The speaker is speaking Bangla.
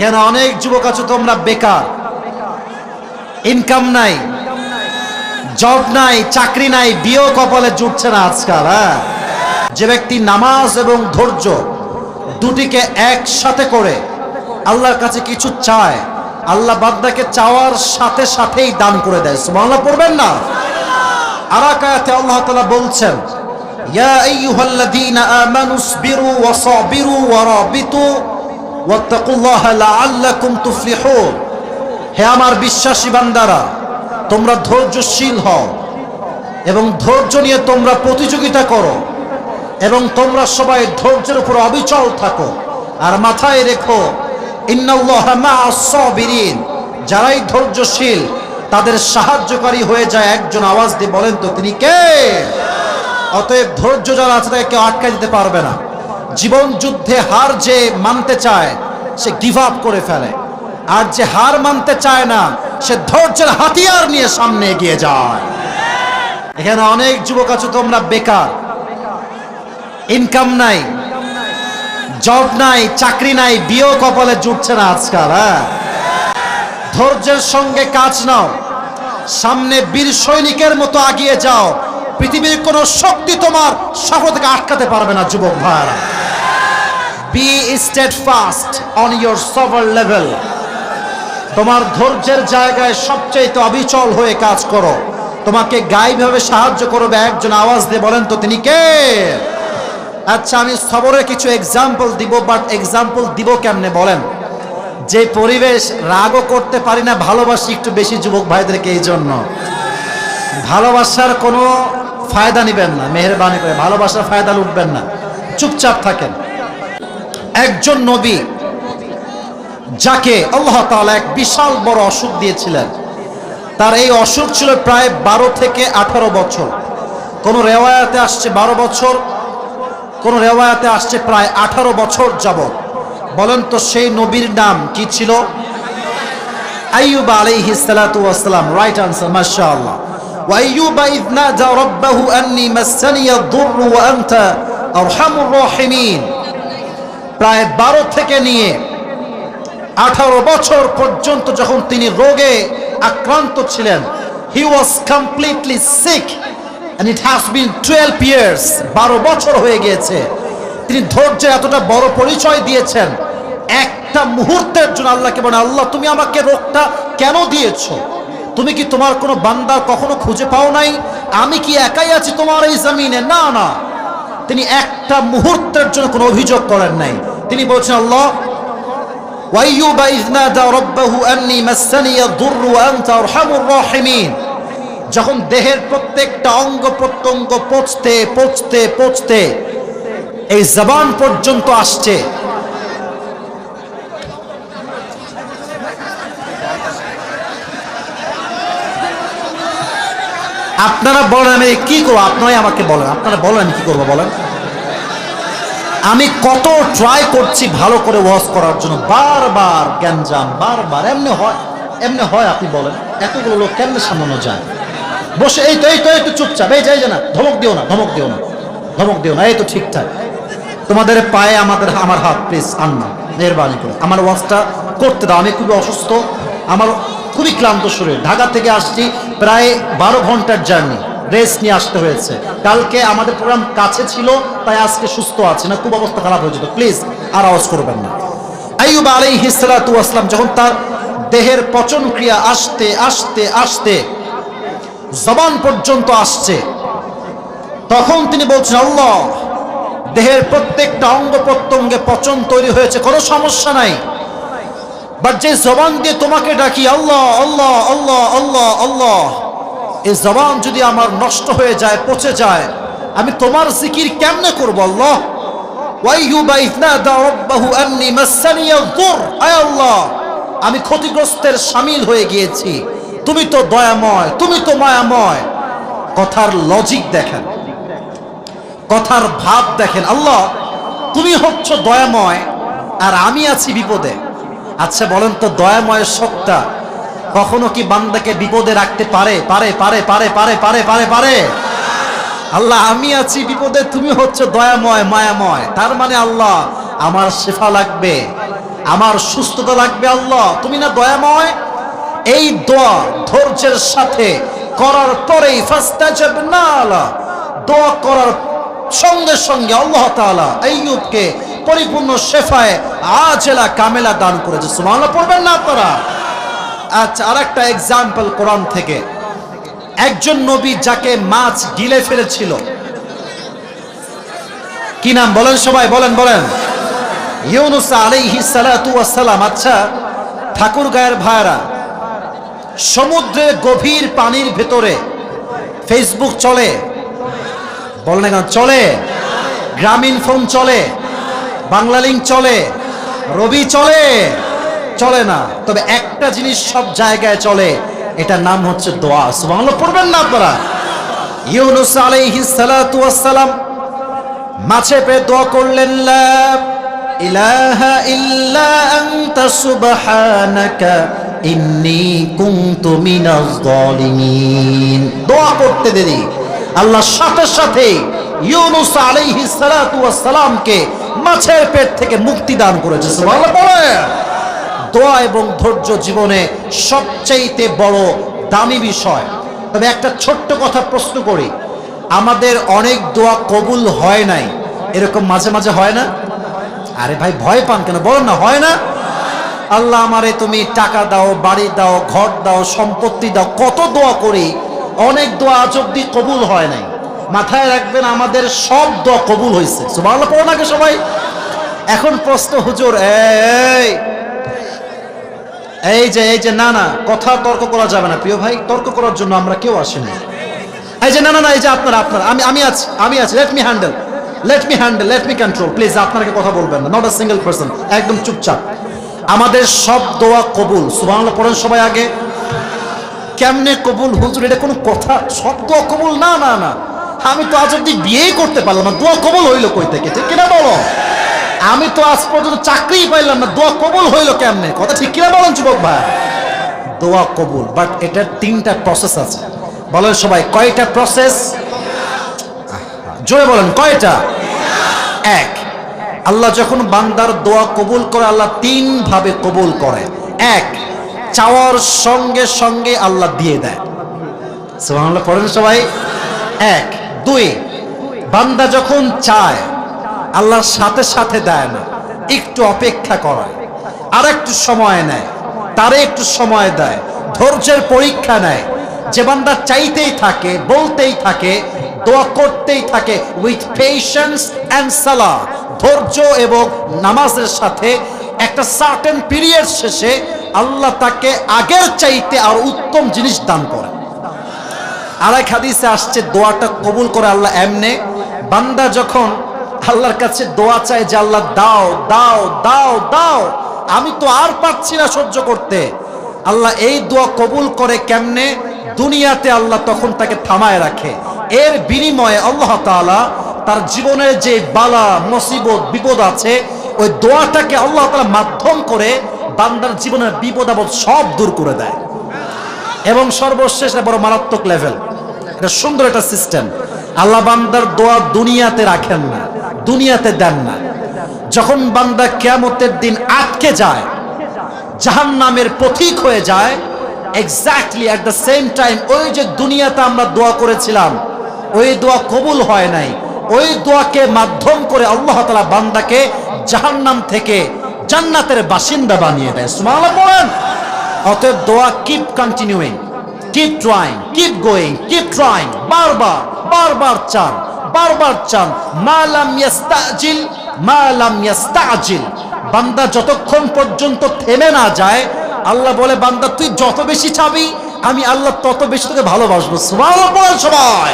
এখানে অনেক যুবক আছো, তোমরা বেকার। ইনকাম নাই জব নাই, চাকরি নাই, বিয়েও কপালে জুটছে না আজকাল হ্যাঁ? যে ব্যক্তি নামাজ এবং ধৈর্য দুটিকে একসাথে করে আল্লাহর কাছে কিছু চায়, আল্লাহ বান্দাকে চাওয়ার সাথে সাথেই দান করে দেয়। সুবহানাল্লাহ, পড়বেন না? আরাকায়াতে আল্লাহ তাআলা বলছেন, ইয়া আইয়ুহাল্লাযীনা আমানু ইসবিরু ওয়া সাবিরু ওয়া রাবিতু হে আমার বিশ্বাসী বান্দারা, তোমরা ধৈর্যশীল হও এবং ধৈর্য নিয়ে তোমরা প্রতিযোগিতা করো এবং তোমরা সবাই ধৈর্যের উপর অবিচল থাকো আর মাথায় রেখো যারাই ধৈর্যশীল, তাদের সাহায্যকারী হয়ে যায় একজন। আওয়াজ দিয়ে বলেন তো, তিনি কে? অতএব ধৈর্য যারা আছে তাকে কেউ আটকে দিতে পারবে না। জীবন যুদ্ধে হার যে মানতে চায়, সে গিভ আপ করে ফেলে। আর যে হার মানতে চায় না, সে ধৈর্যের হাতিয়ার নিয়ে সামনে এগিয়ে যায়। এখানে অনেক যুবক আছে, তোমরা বেকার। ইনকাম নাই জব নাই, চাকরি নাই, বিয়েও কপালে জুটছে না আজকাল হ্যাঁ? ধৈর্যের সঙ্গে কাজ নাও। সামনে বীর সৈনিকের মতো আগিয়ে যাও। পৃথিবীর কোনো শক্তি তোমার সফল থেকে আটকাতে পারবে না, যুবক ভাইরা be steadfast on your সভার লেভেল তোমার ধৈর্যের জায়গায় সবচেয়ে অবিচল হয়ে কাজ করো। তোমাকে গাইভাবে সাহায্য করবে একজন আওয়াজ দিয়ে বলেন তো, তিনি কে? আচ্ছা আমি সবরের কিছু এক্সাম্পল দিব বাট এক্সাম্পল দিব কেমনে বলেন? যে পরিবেশ রাগও করতে পারি না, ভালোবাসি একটু বেশি যুবক ভাইদেরকে এই জন্য। ভালোবাসার কোনো ফায়দা নেবেন না, মেহরবানি করে। ভালোবাসার ফায়দা লুটবেন না। চুপচাপ থাকেন। একজন নবী যাকে আল্লাহ তালা এক বিশাল বড় অসুখ দিয়েছিলেন। তার এই অসুখ ছিল প্রায় বারো থেকে আঠারো বছর। কোন রেওয়ায়াতে আসছে বারো বছর, কোন রেওয়ায়াতে আসছে প্রায় আঠারো বছর যাবৎ। বলেন তো সেই নবীর নাম কি ছিল? আল্লাহ আলাইহি রাইট প্রায় বারো থেকে নিয়ে আঠারো বছর পর্যন্ত যখন তিনি রোগে আক্রান্ত ছিলেন he was completely sick and it has been 12 years, বারো বছর হয়ে গিয়েছে। তিনি ধৈর্যের এতটা বড় পরিচয় দিয়েছেন, একটা মুহূর্তের জন্য আল্লাহকে বলে আল্লাহ, তুমি আমাকে রোগটা কেন দিয়েছ? তুমি কি তোমার কোনো বান্দার কখনো খুঁজে পাও নাই? আমি কি একাই আছি তোমার এই জমিনে? না না। তিনি একটা মুহূর্তের জন্য কোনো অভিযোগ করেন নাই তিনি বলছেন আল্লাহ وأيوب إذ نادى ربه أني مسني الضر وأنت أرحم الراحمين যখন দেহের প্রত্যেকটা অঙ্গ প্রত্যঙ্গ পচতে পচতে পচতে এই জবান পর্যন্ত আসছে আপনারা বলেন আমি কি করব? আপনারাই আমাকে বলেন। আপনারা বলেন আমি কি করব বলেন? আমি কত ট্রাই করছি ভালো করে ওয়াশ করার জন্য। বারবার গ্যাঞ্জাম, বারবার। এমনি হয় এমনি হয় আপনি বলেন। এতগুলো লোক কেমনে সামলানো যায়? বসে, এই তো এই তো তো চুপচাপ। এই যাই যে না, ধমক দিও না, ধমক দিও না, ধমক দিও না, এই তো ঠিকঠাক। তোমাদের পায়ে আমাদের, আমার হাত প্লিজ আন না মেহরবানি করে। আমার ওয়াশটা করতে দাও। আমি খুবই অসুস্থ। আমার খুবই ক্লান্ত শরীর। ঢাকা থেকে আসছি প্রায় বারো ঘণ্টার জার্নি। রেস্ট নিয়ে আসতে হয়েছে। কালকে আমাদের প্রোগ্রাম কাছে ছিল, তাই আজকে সুস্থ আছে না, খুব অবস্থা খারাপ হয়ে যেত প্লিজ আর আওয়াজ করবেন না। আইয়ুব আলাইহি সালাতু আসলাম যখন তার দেহের পচন ক্রিয়া আসতে আসতে আসতে জবান পর্যন্ত আসছে, তখন তিনি বলছেন, আল্লাহ, দেহের প্রত্যেকটা অঙ্গ প্রত্যঙ্গে পচন তৈরি হয়েছে, কোনো সমস্যা নাই। বাট যে জবান দিয়ে তোমাকে ডাকি, আল্লাহ আল্লাহ আল্লাহ আল্লাহ আল্লাহ, এই জবান যদি আমার নষ্ট হয়ে যায়, পচে যায়, আমি তোমার জিকির কেমনে করব, আল্লাহ? আমি ক্ষতিগ্রস্তের সামিল হয়ে গিয়েছি। তুমি তো দয়াময়, তুমি তো মায়াময়। কথার লজিক দেখেন। কথার ভাব দেখেন। আল্লাহ, তুমি হচ্ছ দয়াময়, আর আমি আছি বিপদে। আচ্ছা বলেন তো, দয়াময় সত্তা কখনো কি বান্দাকে বিপদে রাখতে পারে? পারে পারে পারে পারে পারে পারে পারে। আল্লাহ, আমি আছি বিপদে, তুমি হচ্ছে দয়াময়, মায়াময়। তার মানে আল্লাহ, আমার শেফা লাগবে, আমার সুস্থতা লাগবে আল্লাহ। তুমি না দয়াময়? এই দোয়া ধৈর্যের সাথে করার পরেই না আলা দোয়া করার সঙ্গে সঙ্গে আল্লাহ তাআলা আইয়ুবকে পরিপূর্ণ শেফায় আজেলা কামেলা দান করেছে। সুবহানাল্লাহ, পড়বেন না আপনারা? আচ্ছা আরেকটা এক্সাম্পল কোরআন থেকে। একজন নবী যাকে মাছ গিলে ফেলেছিল। কি নাম বলেন সবাই? বলেন বলেন। আচ্ছা ঠাকুর গায়ের ভাইরা সমুদ্রের গভীর পানির ভেতরে ফেসবুক চলে। বলেন চলে। গ্রামীণ ফোন চলে। বাংলা লিঙ্ক চলে। রবি চলে। চলে না। তবে একটা জিনিস সব জায়গায় চলে, এটার নাম হচ্ছে দোয়া। সুবহানাল্লাহ, পড়বেন না আপনারা। ইউনুস আলাইহিস সালাতু ওয়াসসালাম মাছে পেয়ে দোয়া করলেন, লা ইলাহা ইল্লা আনতা সুবহানাকা ইন্নী কুনতু মিনাজ জালিমিন দোয়া করতে দেরি। আল্লাহ সাথে সাথে ইউনুস আলাইহিস সালাতু ওয়াস সালামকে মাছের পেট থেকে মুক্তি দান করেছে দোয়া এবং ধৈর্য জীবনে সবচাইতে বড় দামি বিষয়। তবে একটা ছোট্ট কথা প্রশ্ন করি, আমাদের অনেক দোয়া কবুল হয় নাই, এরকম মাঝে মাঝে হয় না? আরে ভাই, ভয় পান কেন? বলেন না, হয় না? আল্লাহ আমারে তুমি টাকা দাও, বাড়ি দাও, ঘর দাও, সম্পত্তি দাও, কত দোয়া করি, অনেক দোয়া আজ অব্দি কবুল হয় নাই। মাথায় রাখবেন, আমাদের সব দোয়া কবুল হয়েছে। সুবহানাল্লাহ, পড়ো নাকি সবাই। এখন প্রশ্ন, হুজুর, এই এই যে এই যে, না না, কথা তর্ক করা যাবে না। প্রিয় ভাই, তর্ক করার জন্য আমরা কেউ আসিনি। এই যে, না না না, এই যে আপনার আপনার, আমি আমি আছি আমি আছি। Let me handle let me handle let me control please আপনাকে কথা বলবেন না। নট আ সিঙ্গেল পার্সন একদম চুপচাপ। আমাদের সব দোয়া কবুল। সুবহানাল্লাহ, পড়েন সবাই আগে। কেমনে কবুল? হুজুর, এটা কোনো কথা? সব দোয়া কবুল? না না না। আমি তো আজ অব্দি বিয়েই করতে পারলাম না, দোয়া কবল হইল কই থেকে? ঠিক কিনা বলো? আমি তো আজ পর্যন্ত চাকরিই পাইলাম না, দোয়া কবল হইল কেমনে? কথা ঠিক কিনা বলেন যুবক ভাই? দোয়া কবুল বাট এটার তিনটা প্রসেস আছে। বলেন সবাই, কয়টা প্রসেস জোরে বলেন, কয়টা? এক, আল্লাহ যখন বান্দার দোয়া কবুল করে, আল্লাহ তিন ভাবে কবুল করে। এক, চাওয়ার সঙ্গে সঙ্গে আল্লাহ দিয়ে দেয়। সুবহানাল্লাহ, পড়েন সবাই? এক দুই, বান্দা যখন চায়, আল্লাহর সাথে সাথে দেয় না, একটু অপেক্ষা করায় আর একটু সময় নেয়, তারে একটু সময় দেয়, ধৈর্যের পরীক্ষা নেয়। যে বান্দা চাইতেই থাকে, বলতেই থাকে, দোয়া করতেই থাকে উইথ পেশেন্স অ্যান্ড সালা ধৈর্য এবং নামাজের সাথে একটা সার্টেন পিরিয়ড শেষে আল্লাহ তাকে আগের চাইতে আর উত্তম জিনিস দান করে। আর এক হাদিসে আসছে, দোয়াটা কবুল করে আল্লাহ এমনে, বান্দা যখন আল্লাহর কাছে দোয়া চায় যে আল্লাহ দাও দাও দাও দাও, আমি তো আর পারছি না সহ্য করতে। আল্লাহ এই দোয়া কবুল করে কেমনে? দুনিয়াতে আল্লাহ তখন তাকে থামায় রাখে। এর বিনিময়ে আল্লাহ তাআলা তার জীবনের যে বালা, মুসিবত, বিপদ আছে, ওই দোয়াটাকে আল্লাহ তাআলা মাধ্যম করে বান্দার জীবনের বিপদ আপদ সব দূর করে দেয়। এবং সর্বশেষ বড় মারাত্মক লেভেল এটা সুন্দর একটা সিস্টেম আল্লাহ বান্দার দোয়া দুনিয়াতে রাখেন না, দুনিয়াতে দেন না। যখন বান্দা কেয়ামতের দিন আটকে যায় জাহান নামের পথিক হয়ে যায় exactly at the same time ওই যে দুনিয়াতে আমরা দোয়া করেছিলাম, ওই দোয়া কবুল হয় নাই, ওই দোয়াকে মাধ্যম করে আল্লাহ তালা বান্দাকে জাহান্নাম থেকে জান্নাতের বাসিন্দা বানিয়ে দেয়। সুমালা অতএব দোয়া keep continuing keep trying keep going keep trying বারবার বারবার চান বারবার চান মালাম ইয়াস্তাজিল মালাম ইয়াস্তাজিল। বান্দা যতক্ষণ পর্যন্ত থেমে না যায়, আল্লাহ বলে, বান্দা, তুই যত বেশি চাবি, আমি আল্লাহ তত বেশি তোকে ভালোবাসবো। বলেন সবাই।